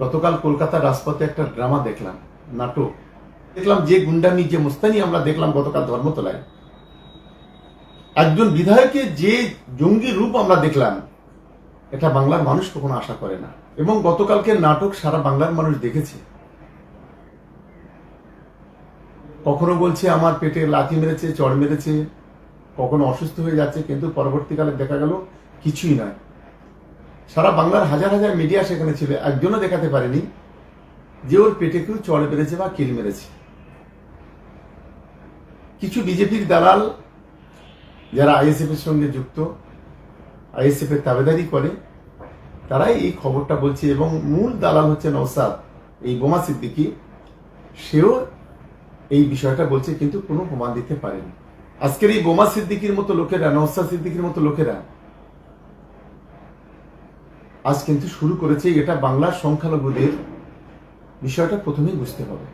গতকাল কলকাতার রাজপথে একটা ড্রামা দেখলাম, নাটক। দেখলাম যে গুন্ডামি, যে মুস্তানি আমরা দেখলাম গতকাল ধর্মতলায়। একজন বিধায়কের যে জঙ্গি রূপ আমরা দেখলাম, এটা বাংলার মানুষ কখনো আশা করে না। এবং গতকালকে নাটক সারা বাংলার মানুষ দেখেছে। কখনো বলছে, আমার পেটে লাথি মেরেছে, চড় মেরেছে, কখনো অসুস্থ হয়ে যাচ্ছে, কিন্তু পরবর্তীকালে দেখা গেল, কিছুই নয়। সারা বাংলার হাজার হাজার মিডিয়া সেখানে ছিল, একজনও দেখাতে পারেনি। যে ওর পেটে কেউ চড় মেরেছে বা কিল মেরেছে। কিছু বিজেপির দালাল, যারা আইএসএফ এর সঙ্গে যুক্ত, আইএসএফ এর তাবেদারি করে, তারাই এই খবরটা বলছে এবং মূল দালাল হচ্ছে নৌসাদ এই বোমা সিদ্দিকি। সেও এই বিষয়টা বলছে, কিন্তু কোনো প্রমাণ দিতে পারেনি। আজকের এই বোমা সিদ্দিকির মতো লোকেরা নৌসাদ সিদ্দিকির মতো লোকেরা আজ কিন্তু শুরু করেছে এটা বাংলার সংখ্যালঘুদের বিষয়টা প্রথমেই বুঝতে হবে।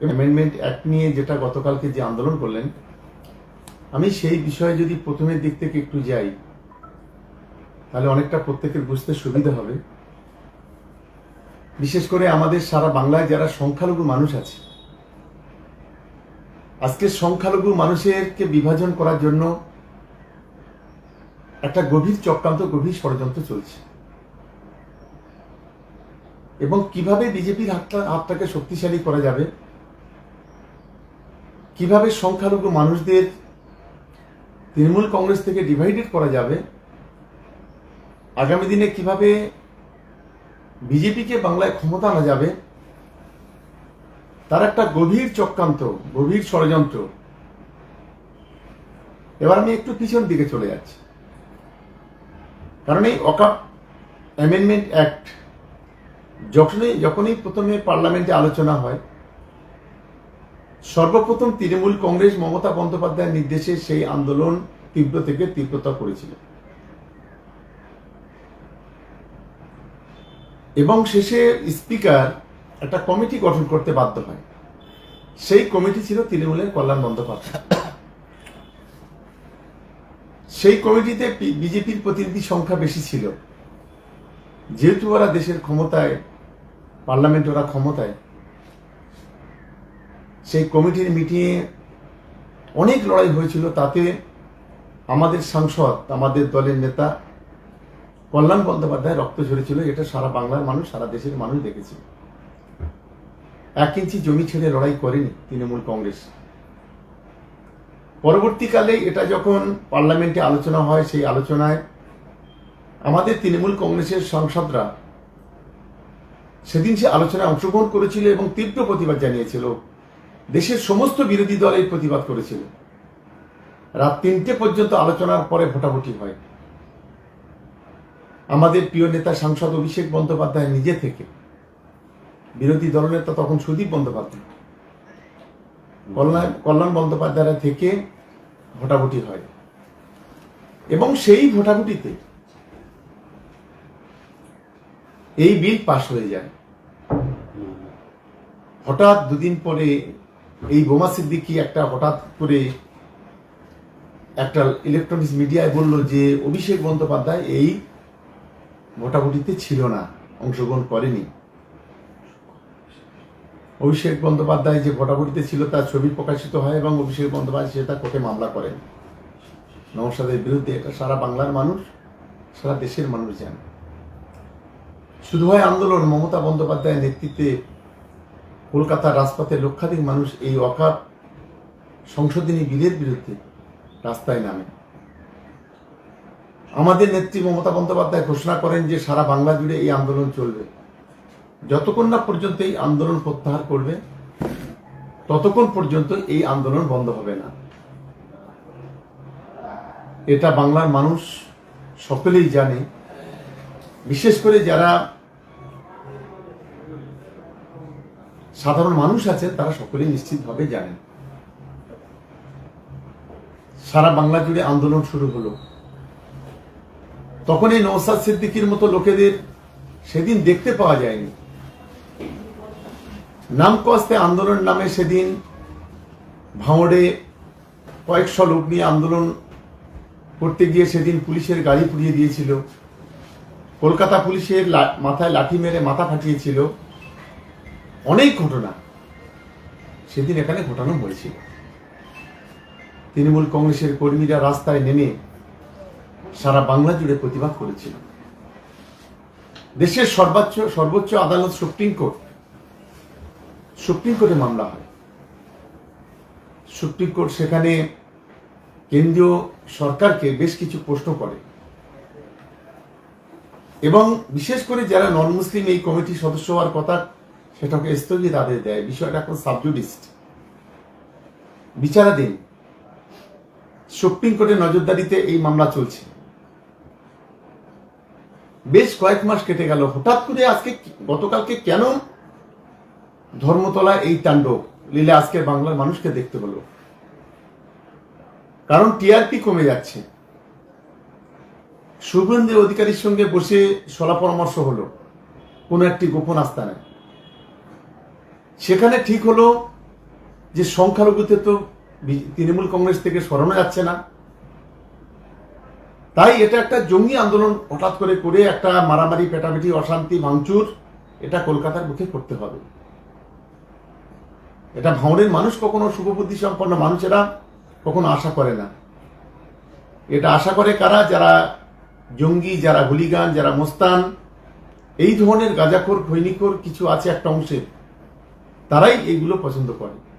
অ্যামেন্ডমেন্ট অ্যাক্ট নিয়ে যেটা গতকালকে যে আন্দোলন করলেন, আমি সেই বিষয়ে যদি প্রথমের দিক থেকে একটু যাই, তাহলে অনেকটা প্রত্যেকের বুঝতে সুবিধা হবে। বিশেষ করে আমাদের সারা বাংলায় যারা সংখ্যালঘু মানুষ আছে, আজকে সংখ্যালঘু মানুষেরকে বিভাজন করার জন্য একটা গভীর চক্রান্ত, গভীর ষড়যন্ত্র চলছে। এবং কীভাবে বিজেপির হাতটা, হাতটাকে শক্তিশালী করা যাবে? কীভাবে সংখ্যালঘু মানুষদের তৃণমূল কংগ্রেস থেকে ডিভাইডেড করা যাবে? আগামী দিনে কীভাবে বিজেপিকে বাংলায় ক্ষমতা আনা যাবে? তার একটা গভীর চক্রান্ত, গভীর ষড়যন্ত্র। এবার আমি একটু পিছন দিকে চলে যাচ্ছি। কারণ এই অকাপ অ্যামেন্ডমেন্ট অ্যাক্ট যখনই যখনই প্রথমে পার্লামেন্টে আলোচনা হয়, সর্বপ্রথম তৃণমূল কংগ্রেস মমতা বন্দ্যোপাধ্যায়ের নির্দেশে সেই আন্দোলন তীব্র থেকে তীব্রতা করেছিল। এবং শেষে স্পিকার একটা কমিটি গঠন করতে বাধ্য হয়। সেই কমিটি ছিল তৃণমূলের কল্যাণ বন্দ্যোপাধ্যায়। সেই কমিটিতে বিজেপির প্রতিনিধি সংখ্যা বেশি ছিল। যেহেতু ওরা দেশের ক্ষমতায়, পার্লামেন্ট ওরা ক্ষমতায়, সেই কমিটির মিটিংয়ে অনেক লড়াই হয়েছিল। তাতে আমাদের সাংসদ, আমাদের দলের নেতা কল্যাণ বন্দ্যোপাধ্যায় রক্ত ঝরেছিল। এটা সারা বাংলার মানুষ, সারা দেশের মানুষ দেখেছিল এক ইঞ্চি জমি ছেড়ে লড়াই করেনি তৃণমূল কংগ্রেস। পরবর্তীকালে এটা যখন পার্লামেন্টে আলোচনা হয়, সেই আলোচনায় আমাদের তৃণমূল কংগ্রেসের সাংসদরা সেদিন সে আলোচনায় অংশগ্রহণ করেছিল এবং তীব্র প্রতিবাদ জানিয়েছিল। দেশের সমস্ত বিরোধী দল এই প্রতিবাদ করেছিল। রাত তিনটে পর্যন্ত আলোচনার পরে ভোটাভুটি হয়। আমাদের প্রিয় নেতা সাংসদ অভিষেক বন্দ্যোপাধ্যায় নিজে থেকে বিরোধী দলনেতা তখন সুদীপ বন্দ্যোপাধ্যায়। কল্যাণ বন্দ্যোপাধ্যায় থেকে ভোটাভুটি হয়। এবং সেই ভোটাভুটিতে এই বিল পাশ হয়ে যায়। হঠাৎ দুদিন পরে এই বোমা সিদ্দিকি একটা হঠাৎ করে একটা ইলেকট্রনিক্স মিডিয়ায় বলল যে, অভিষেক বন্দ্যোপাধ্যায় এই ভোটাভুটিতে ছিল না, অংশগ্রহণ করেনি। অভিষেক বন্দ্যোপাধ্যায় যে ভোটাভুটিতে ছিল, তার ছবি প্রকাশিত হয় এবং অভিষেক বন্দ্যোপাধ্যায় সে তার কোর্টে মামলা করেন। নমস্কারের বিরুদ্ধে এটা সারা বাংলার মানুষ, সারা দেশের মানুষ জানে। শুধু হয় আন্দোলন, মমতা বন্দ্যোপাধ্যায়ের নেতৃত্বে কলকাতার রাজপথে লক্ষাধিক মানুষ এই অকাপ সংশোধনী বিলের বিরুদ্ধে রাস্তায় নামে। আমাদের নেত্রী মমতা বন্দ্যোপাধ্যায় ঘোষণা করেন যে সারা বাংলা জুড়ে এই আন্দোলন চলবে। যতক্ষণ না পর্যন্ত এই আন্দোলন প্রত্যাহার করবে, ততক্ষণ পর্যন্ত এই আন্দোলন বন্ধ হবে না। এটা বাংলার মানুষ সকলেই জানে। বিশেষ করে যারা সাধারণ মানুষ আছে, তারা সকলেই নিশ্চিতভাবে জানেন। সারা বাংলা জুড়ে আন্দোলন শুরু হলো। তখন এই নৌসাদ সিদ্দিকির মতো লোকেদের সেদিন দেখতে পাওয়া যায়নি। নাম কস্তে আন্দোলন নামে সেদিন ভাঙড়ে কয়েকশো লোক নিয়ে আন্দোলন করতে গিয়ে সেদিন পুলিশের গাড়ি পুড়িয়ে দিয়েছিল। কলকাতা পুলিশের মাথায় লাঠি মেরে মাথা ফাটিয়েছিল। অনেক ঘটনা। সেদিন এখানে ঘটানো হয়েছিল। তৃণমূল কংগ্রেসের কর্মীরা রাস্তায় নেমে সারা বাংলা জুড়ে প্রতিবাদ করেছিল। দেশের সর্বোচ্চ সর্বোচ্চ আদালত সুপ্রিম কোর্ট সুপ্রিম কোর্টে মামলা হয়। সুপ্রিম কোর্ট সেখানে কেন্দ্রীয় সরকারকে বেশ কিছু প্রশ্ন করে। এবং বিশেষ করে যারা নন মুসলিম এই কমিটির সদস্য হওয়ার কথা, সেটাকে স্থগিত আদেশ দেয়। বিষয়টা এখন সাবজুডিস্ট বিচারাধীন। সুপ্রিম কোর্টের নজরদারিতে এই মামলা চলছে। বেশ কয়েক মাস কেটে গেল। হঠাৎ করে আজকে গতকালকে কেন ধর্মতলা এই তাণ্ডব, লীলা আজকের বাংলার মানুষকে দেখতে হলো কারণ টিআরপি কমে যাচ্ছে। শুভেন্দু অধিকারীর সঙ্গে বসে সলা পরামর্শ হলো, কোনো একটি গোপন আস্তানায় সেখানে ঠিক হলো যে সংখ্যালঘুতে তো তৃণমূল কংগ্রেস থেকে সরানো যাচ্ছে না। তাই এটা একটা জঙ্গি আন্দোলন হঠাৎ করে করে একটা মারামারি পেটাপিটি অশান্তি, ভাঙচুর, এটা কলকাতার মুখে করতে হবে। এটা ভাঁড়ের মানুষ কখনো শুভবুদ্ধি সম্পন্ন মানুষেরা কখনো আশা করে না। এটা আশা করে কারা? যারা জঙ্গি, যারা হুলিগান, যারা মোস্তান, এই ধরনের গাজাখোর খৈনিকোর কিছু আছে একটা অংশের তারাই এগুলো পছন্দ করে।